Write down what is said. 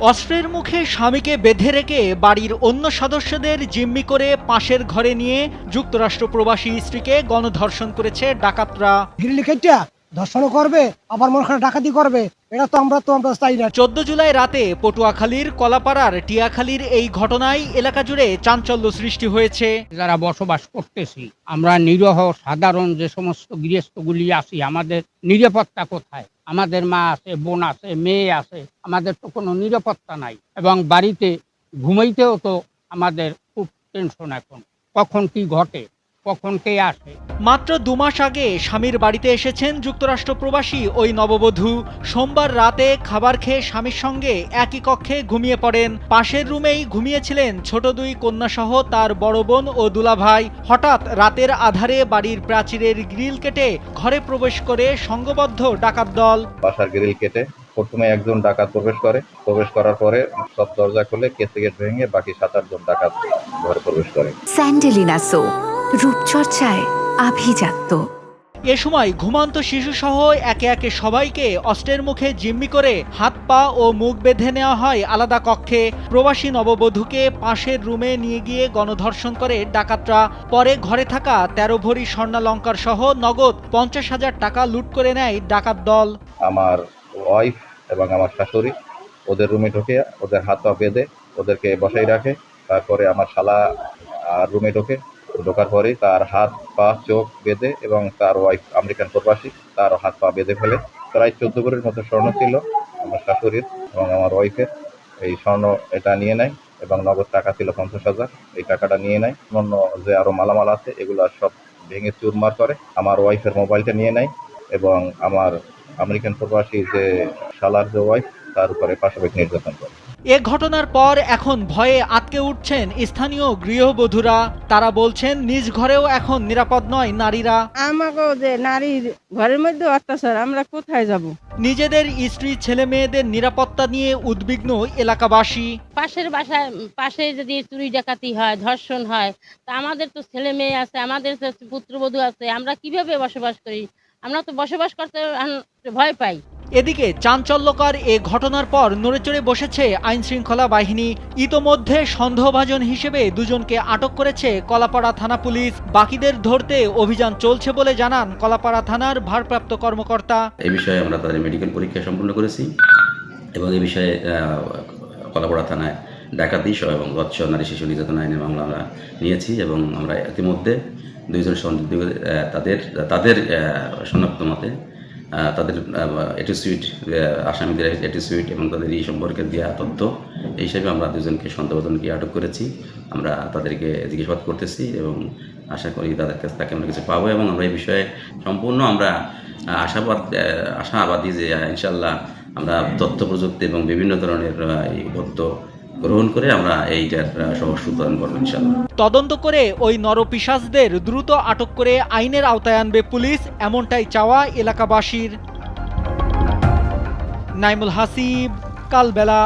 অস্ত্রের মুখে স্বামীকে বেঁধে রেখে বাড়ির অন্য সদস্যদের জিম্মি করে পাশের ঘরে নিয়ে যুক্তরাষ্ট্র প্রবাসী স্ত্রীকে গণধর্ষণ করেছে ডাকাতরা। গ্রিল কেটিয়া ধর্ষণও করবে আবার মনে করে ডাকাতি করবে। এটা তো আমরা তো আমরা চাই না। চোদ্দ জুলাই রাতে পটুয়াখালীর কলাপাড়ার টিয়াখালীর এই ঘটনায় এলাকা জুড়ে চাঞ্চল্য সৃষ্টি হয়েছে। যারা বসবাস করতেছি আমরা নিরহ সাধারণ যে সমস্ত গৃহস্থগুলি আছি আমাদের নিরাপত্তা কোথায়? আমাদের মা আছে, বোন আছে, মেয়ে আছে, আমাদের তো কোনো নিরাপত্তা নাই। এবং বাড়িতে ঘুমাইতেও তো আমাদের খুব টেনশন এখন। কখন কি ঘটে? কখন কে আসে? মাত্র দু মাস আগে স্বামীর বাড়িতে এসেছেন যুক্তরাষ্ট্র প্রবাসী ওই নববধূ। সোমবার রাতে খাবার খেয়ে স্বামীর সঙ্গে একই কক্ষে ঘুমিয়ে পড়েন। পাশের রুমেই ঘুমিয়েছিলেন ছোট দুই কন্যাসহ তার বড় বোন ও দুলাভাই। হঠাৎ রাতের আধারে বাড়ির প্রাচীরের গ্রিল কেটে ঘরে প্রবেশ করে সংঘবদ্ধ ডাকাত দল। বাসার গ্রিল কেটে প্রথমে একজন ডাকাত প্রবেশ করে। প্রবেশ করার পরে সব দরজা খুলে কেসে গেট ভেঙে বাকি সাত আটজন ডাকাত ঘরে প্রবেশ করে। স্যান্ডেলিনা সো। রূপচর্চায় আভিজাত্য। এ সময় ঘুমান্ত শিশুসহ একে একে সবাইকে অস্ত্রের মুখে জিম্মি করে হাত পা ও মুখ বেঁধে নেওয়া হয় আলাদা কক্ষে। প্রবাসী নববধূকে পাশের রুমে নিয়ে গিয়ে গণধর্ষণ করে ডাকাতরা। পরে ঘরে থাকা তেরো ভরি স্বর্ণালঙ্কার সহ নগদ পঞ্চাশ হাজার টাকা লুট করে নেয় ডাকাত দল। আমার ওয়াইফ এবং আমার শাশুড়ি ওদের রুমে ঢুকে ওদের হাত পা বেঁধে ওদেরকে বসাই রাখে। তারপরে আমার শালা রুমে ঢোকে। ঢোকার পরেই তার হাত পা, চোখ বেঁধে এবং তার ওয়াইফ আমেরিকান প্রবাসী, তার হাত পা বেঁধে ফেলে। প্রায় চোদ্দ ভরির মতো স্বর্ণ ছিল আমার শাশুড়ির এবং আমার ওয়াইফের এই স্বর্ণ এটা নিয়ে নেয় এবং নগদ টাকা ছিল পঞ্চাশ হাজার। এই টাকাটা নিয়ে নেয়। অন্য যে আরও মালামাল আছে, এগুলো সব ভেঙে চুরমার করে আমার ওয়াইফের মোবাইলটা নিয়ে নেয় এবং আমার আমেরিকান প্রবাসী যে শালার যে ওয়াইফ তার উপরে পাশাপাশি নির্যাতন করে। এ ঘটনার পর এখন ভয়ে আটকে উঠছেন স্থানীয় গৃহবধূরা। তারা বলছেন নিজ ঘরেও এখন নিরাপদ নয় নারীরা। আমাকেও যে নারীর ঘরের মধ্যে অত্যাচার আমরা কোথায় যাব? নিজেদের স্ত্রী ছেলে মেয়েদের নিরাপত্তা নিয়ে উদ্বিগ্ন এলাকাবাসী। পাশের বাসায় পাশে যদি চুরি ডাকাতি হয় ধর্ষণ হয় তা আমাদের তো ছেলে মেয়ে আছে আমাদের তো পুত্রবধূ আছে আমরা কীভাবে বসবাস করি? আমরা তো বসবাস করতে ভয় পাই। এদিকে চাঞ্চল্যকর এ ঘটনার পর নড়েচড়ে বসেছে আইন শৃঙ্খলা বাহিনী। ইতোমধ্যে সন্দেহভাজন হিসেবে দুজনকে আটক করেছে কলাপাড়া থানা পুলিশ। বাকিদের ধরতে অভিযান চলছে বলে জানান কলাপাড়া থানার ভারপ্রাপ্ত কর্মকর্তা। এই বিষয়ে আমরা তাদের মেডিকেল পরীক্ষা সম্পূর্ণ করেছি এবং এই বিষয়ে কলাপাড়া থানায় ডাকাতি এবং গচ্ছ নারী শিশু নির্যাতন আইনের মামলা আমরা নিয়েছি এবং আমরা ইতিমধ্যে দুইজন সন্দিগ্ধ আহ, তাদের তাদের শনাক্ত মতে তাদের এটিসুইট আসামিদের এটিসুইট এবং তাদের এই সম্পর্কে দেওয়া তথ্য এই হিসাবে আমরা দুজনকে সন্দেহজনকে আটক করেছি। আমরা তাদেরকে জিজ্ঞাসাবাদ করতেছি এবং আশা করি তাদের কাছ থেকে আমরা কিছু পাবো এবং আমরা এই বিষয়ে সম্পূর্ণ আমরা আশাবাদ আশাবাদী যে ইনশাল্লাহ আমরা তথ্য প্রযুক্তি এবং বিভিন্ন ধরনের এই গ্রহণ করে আমরা এইটার সহজ সূত্রায়ন করব তদন্ত করে ওই নরপিশাচদের দ্রুত আটক করে আইনের আওতায় আনবে পুলিশ, এমনটাই চাওয়া এলাকাবাসীর। নাইমুল হাসিব, কালবেলা।